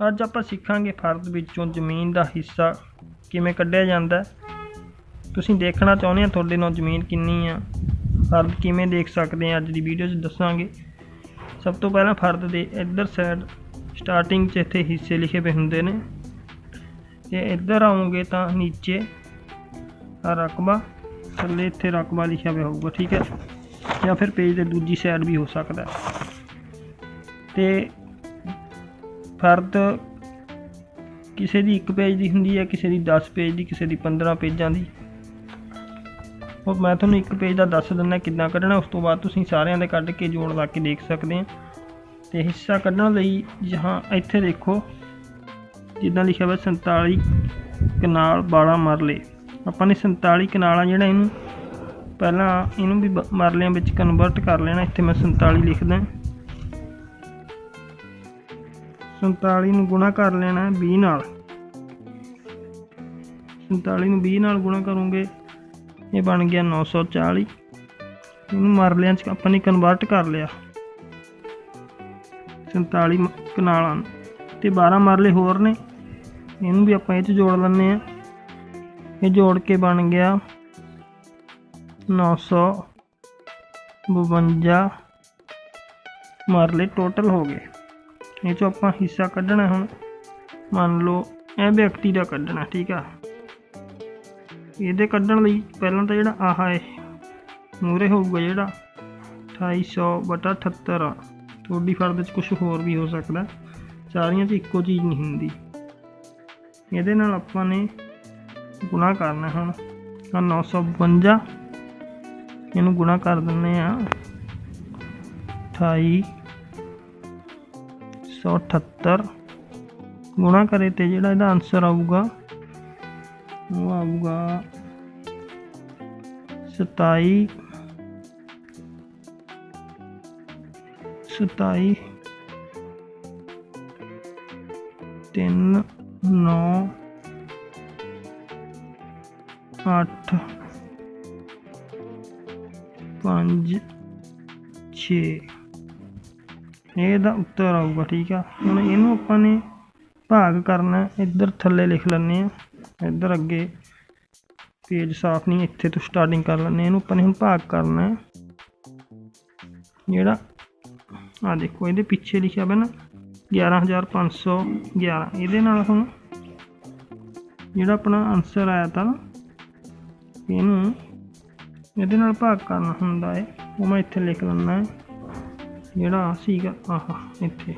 ਅੱਜ ਆਪਾਂ ਸਿੱਖਾਂਗੇ ਫਰਦ ਵਿੱਚੋਂ ਜ਼ਮੀਨ ਦਾ ਹਿੱਸਾ ਕਿਵੇਂ ਕੱਢਿਆ ਜਾਂਦਾ ਤੁਸੀਂ ਦੇਖਣਾ ਚਾਹੁੰਦੇ ਆ ਤੁਹਾਡੇ ਨਾਲ ਜ਼ਮੀਨ ਕਿੰਨੀ ਆ। ਫਰਦ ਕਿਵੇਂ ਦੇਖ ਸਕਦੇ ਆ, ਅੱਜ ਦੀ ਵੀਡੀਓ 'ਚ ਦੱਸਾਂਗੇ। ਸਭ ਤੋਂ ਪਹਿਲਾਂ ਫਰਦ ਦੇ ਇੱਧਰ ਸਾਈਡ ਸਟਾਰਟਿੰਗ 'ਚ ਇੱਥੇ ਹਿੱਸੇ ਲਿਖੇ ਪਏ ਹੁੰਦੇ ਨੇ। ਤੇ ਇੱਧਰ ਆਉਂਗੇ ਤਾਂ ਨੀਚੇ ਰਕਬਾ, ਥੱਲੇ ਇੱਥੇ ਰਕਬਾ ਲਿਖਿਆ ਹੋਇਆ ਹੋਊਗਾ, ਠੀਕ ਹੈ। ਜਾਂ ਫਿਰ ਪੇਜ ਦੇ ਦੂਜੀ ਸਾਈਡ ਵੀ ਹੋ ਸਕਦਾ ਹੈ। ਤੇ ਫਰਦ ਕਿਸੇ ਦੀ ਇੱਕ ਪੇਜ ਦੀ ਹੁੰਦੀ ਹੈ, ਕਿਸੇ ਦੀ 10 ਪੇਜ ਦੀ, ਕਿਸੇ ਦੀ 15 ਪੇਜਾਂ ਦੀ। ਉਹ ਮੈਂ ਤੁਹਾਨੂੰ ਇੱਕ ਪੇਜ ਦਾ ਦੱਸ ਦਿੰਦਾ ਕਿੱਦਾਂ ਕੱਢਣਾ, ਉਸ ਤੋਂ ਬਾਅਦ ਤੁਸੀਂ ਸਾਰਿਆਂ ਦੇ ਕੱਢ ਕੇ ਜੋੜ ਲਾ ਕੇ ਦੇਖ ਸਕਦੇ ਆ ਤੇ ਹਿੱਸਾ ਕੱਢਣ ਲਈ ਜਹਾਂ ਇੱਥੇ ਦੇਖੋ, ਜਿੱਦਾਂ ਲਿਖਿਆ ਹੋਇਆ 47 ਕਨਾਲ 12 ਮਰਲੇ ਆਪਾਂ ਨੇ 47 ਕਨਾਲਾਂ ਜਿਹੜਾ ਇਹਨੂੰ, ਪਹਿਲਾਂ ਇਹਨੂੰ ਵੀ ਬ- ਮਰਲਿਆਂ ਵਿੱਚ ਕਨਵਰਟ ਕਰ ਲੈਣਾ, ਇੱਥੇ ਮੈਂ 47 ਲਿਖਦਾ। 47 ਨੂੰ ਗੁਣਾ ਕਰ ਲੈਣਾ 20 ਨਾਲ। 47 ਨੂੰ 20 ਨਾਲ ਗੁਣਾ ਕਰੋਗੇ, ਇਹ ਬਣ ਗਿਆ 940 ਇਹਨੂੰ ਮਰਲਿਆਂ 'ਚ ਆਪਾਂ ਨੇ ਕਨਵਰਟ ਕਰ ਲਿਆ। 47 ਮ- ਕਨਾਲਾਂ ਨੂੰ। ਤੇ 12 ਮਰਲੇ ਹੋਰ ਨੇ। ਇਹਨੂੰ ਵੀ ਆਪਾਂ ਇਹ 'ਚ ਜੋੜ ਲੈਂਦੇ ਆ ਇਹ ਜੋੜ ਕੇ ਬਣ ਗਿਆ 952 ਮਰਲੇ ਟੋਟਲ ਹੋ ਗਏ। ਇਹ ਚੋਂ ਆਪਾਂ ਹਿੱਸਾ ਕੱਢਣਾ ਹੁਣ। ਮੰਨ ਲਓ, ਇਹ ਵਿਅਕਤੀ ਦਾ ਕੱਢਣਾ, ਠੀਕ ਆ? ਇਹਦੇ ਕੱਢਣ ਲਈ ਪਹਿਲਾਂ ਤਾਂ ਜਿਹੜਾ ਆਹ ਹੈ ਮੂਰੇ ਹੋਊਗਾ ਜਿਹੜਾ 2800 ਬਟਾ 78 ਆ। ਤੁਹਾਡੀ ਫਰਦ 'ਚ ਕੁਝ ਹੋਰ ਵੀ ਹੋ ਸਕਦਾ। ਸਾਰੀਆਂ 'ਚ ਇੱਕੋ ਚੀਜ਼ ਨਹੀਂ ਹੁੰਦੀ। ਇਹਦੇ ਨਾਲ ਆਪਾਂ ਨੇ ਗੁਣਾ ਕਰਨਾ ਹੁਣ। ਆਹ 952 ਇਹਨੂੰ ਗੁਣਾ ਕਰ ਦਿੰਨੇ ਆ 28 178 ਗੁਣਾ ਕਰੇ ਤੇ ਜਿਹੜਾ ਇਹਦਾ ਆਨਸਰ ਆਊਗਾ, ਉਹ ਆਊਗਾ 27 27 ਤਿੰਨ, ਨੌ, ਅੱਠ, ਪੰਜ, ਛੇ। ਇਹਦਾ ਉੱਤਰ ਆਊਗਾ, ਠੀਕ ਆ? ਹੁਣ ਇਹਨੂੰ ਆਪਾਂ ਨੇ ਭਾਗ ਕਰਨਾ, ਇੱਧਰ ਥੱਲੇ ਲਿਖ ਲੈਂਦੇ ਆ ਇੱਧਰ ਅੱਗੇ ਪੇਜ ਸਾਫ਼ ਨਹੀਂ, ਇੱਥੇ ਤੋਂ ਸਟਾਰਟਿੰਗ ਕਰ ਲੈਂਦੇ ਇਹਨੂੰ ਆਪਾਂ ਨੇ ਹੁਣ ਭਾਗ ਕਰਨਾ ਜਿਹੜਾ ਆ ਦੇਖੋ, ਇਹਦੇ ਪਿੱਛੇ ਲਿਖਿਆ ਹੋਇਆ ਨਾ 11511 ਇਹਦੇ ਨਾਲ ਹੁਣ ਜਿਹੜਾ ਆਪਣਾ ਆਨਸਰ ਆਇਆ ਤਾਂ ਨਾ, ਇਹਨੂੰ ਇਹਦੇ ਨਾਲ ਭਾਗ ਕਰਨਾ ਹੁੰਦਾ ਹੈ। ਉਹ ਮੈਂ ਇੱਥੇ ਲਿਖ ਲੈਣਾ ਹੈ। ਜਿਹੜਾ ਸੀਗਾ ਆਹ ਇੱਥੇ